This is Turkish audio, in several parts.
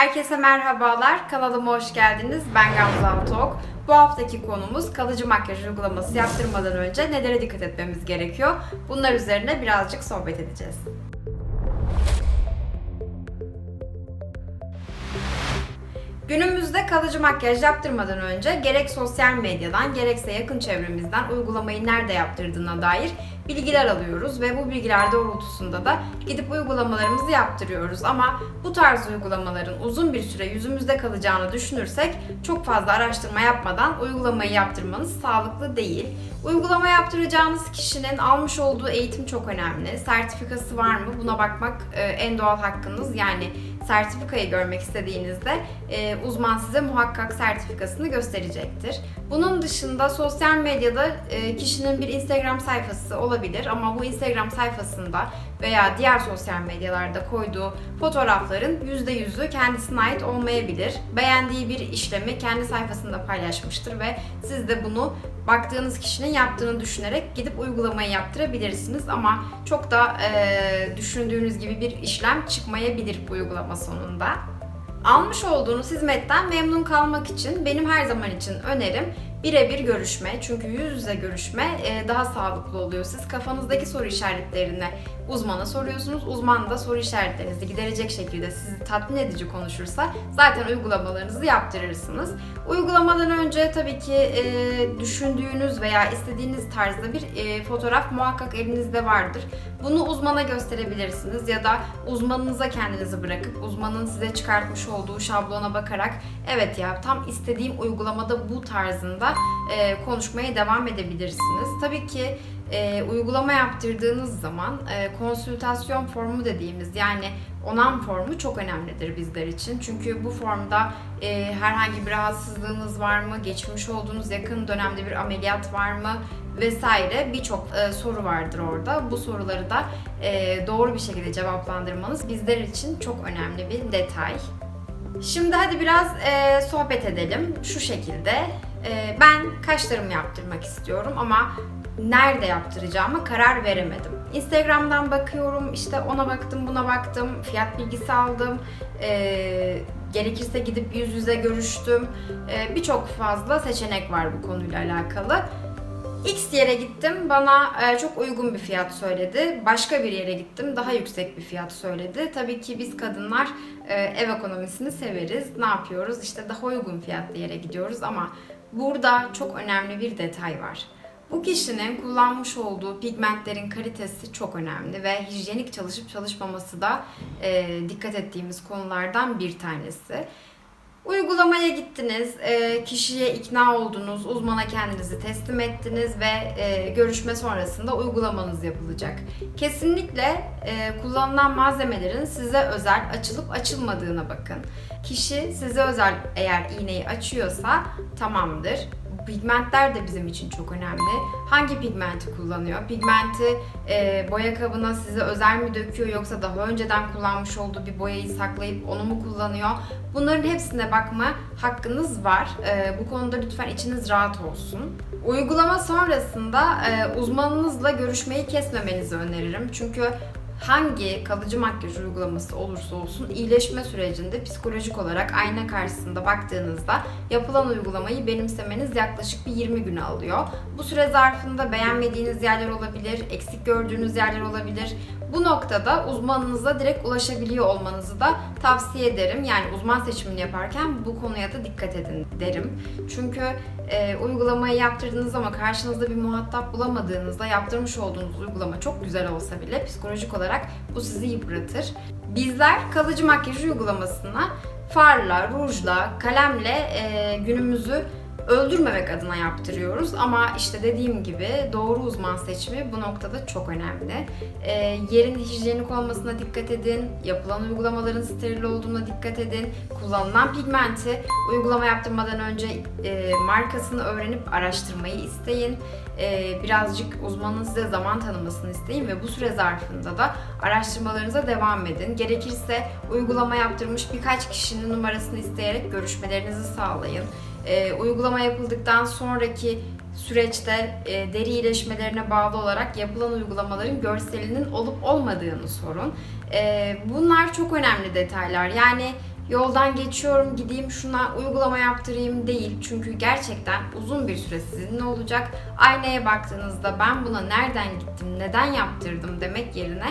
Herkese merhabalar, kanalıma hoş geldiniz. Ben Gamze Altok. Bu haftaki konumuz kalıcı makyaj uygulaması yaptırmadan önce nelere dikkat etmemiz gerekiyor? Bunlar üzerine birazcık sohbet edeceğiz. Günümüzde kalıcı makyaj yaptırmadan önce gerek sosyal medyadan gerekse yakın çevremizden uygulamayı nerede yaptırdığına dair bilgiler alıyoruz ve bu bilgiler doğrultusunda da gidip uygulamalarımızı yaptırıyoruz. Ama bu tarz uygulamaların uzun bir süre yüzümüzde kalacağını düşünürsek çok fazla araştırma yapmadan uygulamayı yaptırmanız sağlıklı değil. Uygulama yaptıracağınız kişinin almış olduğu eğitim çok önemli. Sertifikası var mı? Buna bakmak e, en doğal hakkınız. Yani sertifikayı görmek istediğinizde e, uzman size muhakkak sertifikasını gösterecektir. Bunun dışında sosyal medyada e, kişinin bir Instagram sayfası olabilir ama bu Instagram sayfasında veya diğer sosyal medyalarda koyduğu fotoğrafların %100'ü kendisine ait olmayabilir. Beğendiği bir işlemi kendi sayfasında paylaşmıştır ve siz de bunu baktığınız kişinin yaptığını düşünerek gidip uygulamayı yaptırabilirsiniz ama çok da e, düşündüğünüz gibi bir işlem çıkmayabilir bu uygulama sonunda. Almış olduğunuz hizmetten memnun kalmak için benim her zaman için önerim birebir görüşme. Çünkü yüz yüze görüşme e, daha sağlıklı oluyor. Siz kafanızdaki soru işaretlerini uzmana soruyorsunuz. Uzman da soru işaretlerinizi giderecek şekilde sizi tatmin edici konuşursa zaten uygulamalarınızı yaptırırsınız. Uygulamadan önce tabii ki e, düşündüğünüz veya istediğiniz tarzda bir e, fotoğraf muhakkak elinizde vardır. Bunu uzmana gösterebilirsiniz ya da uzmanınıza kendinizi bırakıp uzmanın size çıkartmış olduğu şablona bakarak evet ya tam istediğim uygulamada bu tarzında e, konuşmaya devam edebilirsiniz. Tabii ki e, uygulama yaptırdığınız zaman e, konsültasyon formu dediğimiz yani onam formu çok önemlidir bizler için. Çünkü bu formda e, herhangi bir rahatsızlığınız var mı, geçmiş olduğunuz yakın dönemde bir ameliyat var mı vesaire birçok e, soru vardır orada. Bu soruları da e, doğru bir şekilde cevaplandırmanız bizler için çok önemli bir detay. Şimdi hadi biraz e, sohbet edelim şu şekilde. E, ben kaşlarımı yaptırmak istiyorum ama nerede yaptıracağıma karar veremedim. Instagram'dan bakıyorum, işte ona baktım, buna baktım, fiyat bilgisi aldım. E, gerekirse gidip yüz yüze görüştüm. E, Birçok fazla seçenek var bu konuyla alakalı. X yere gittim, bana e, çok uygun bir fiyat söyledi. Başka bir yere gittim, daha yüksek bir fiyat söyledi. Tabii ki biz kadınlar e, ev ekonomisini severiz. Ne yapıyoruz? İşte daha uygun fiyatlı yere gidiyoruz ama burada çok önemli bir detay var. Bu kişinin kullanmış olduğu pigmentlerin kalitesi çok önemli ve hijyenik çalışıp çalışmaması da e, dikkat ettiğimiz konulardan bir tanesi. Uygulamaya gittiniz, e, kişiye ikna oldunuz, uzmana kendinizi teslim ettiniz ve e, görüşme sonrasında uygulamanız yapılacak. Kesinlikle e, kullanılan malzemelerin size özel açılıp açılmadığına bakın. Kişi size özel eğer iğneyi açıyorsa tamamdır. Pigmentler de bizim için çok önemli. Hangi pigmenti kullanıyor? Pigmenti e, boya kabına size özel mi döküyor yoksa daha önceden kullanmış olduğu bir boyayı saklayıp onu mu kullanıyor? Bunların hepsine bakma hakkınız var. E, bu konuda lütfen içiniz rahat olsun. Uygulama sonrasında e, uzmanınızla görüşmeyi kesmemenizi öneririm. Çünkü hangi kalıcı makyaj uygulaması olursa olsun iyileşme sürecinde psikolojik olarak ayna karşısında baktığınızda yapılan uygulamayı benimsemeniz yaklaşık bir 20 gün alıyor. Bu süre zarfında beğenmediğiniz yerler olabilir, eksik gördüğünüz yerler olabilir. Bu noktada uzmanınıza direkt ulaşabiliyor olmanızı da tavsiye ederim. Yani uzman seçimini yaparken bu konuya da dikkat edin derim. Çünkü e, uygulamayı yaptırdınız ama karşınızda bir muhatap bulamadığınızda yaptırmış olduğunuz uygulama çok güzel olsa bile psikolojik olarak bu sizi yıpratır. Bizler kalıcı makyaj uygulamasına farla, rujla, kalemle e, günümüzü öldürmemek adına yaptırıyoruz ama işte dediğim gibi doğru uzman seçimi bu noktada çok önemli. E, yerin hijyenik olmasına dikkat edin, yapılan uygulamaların steril olduğuna dikkat edin, kullanılan pigmenti uygulama yaptırmadan önce e, markasını öğrenip araştırmayı isteyin. E, birazcık uzmanın size zaman tanımasını isteyin ve bu süre zarfında da araştırmalarınıza devam edin. Gerekirse uygulama yaptırmış birkaç kişinin numarasını isteyerek görüşmelerinizi sağlayın. E, uygulama yapıldıktan sonraki süreçte e, deri iyileşmelerine bağlı olarak yapılan uygulamaların görselinin olup olmadığını sorun. E, bunlar çok önemli detaylar. Yani yoldan geçiyorum gideyim şuna uygulama yaptırayım değil. Çünkü gerçekten uzun bir süre sizinle olacak. Aynaya baktığınızda ben buna nereden gittim, neden yaptırdım demek yerine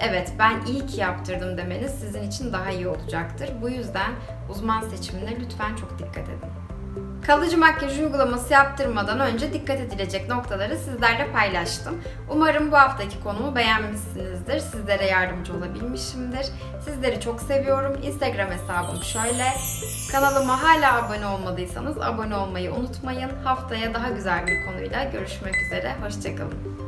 evet ben iyi ki yaptırdım demeniz sizin için daha iyi olacaktır. Bu yüzden uzman seçimine lütfen çok dikkat edin. Kalıcı makyaj uygulaması yaptırmadan önce dikkat edilecek noktaları sizlerle paylaştım. Umarım bu haftaki konumu beğenmişsinizdir. Sizlere yardımcı olabilmişimdir. Sizleri çok seviyorum. Instagram hesabım şöyle. Kanalıma hala abone olmadıysanız abone olmayı unutmayın. Haftaya daha güzel bir konuyla görüşmek üzere. Hoşçakalın.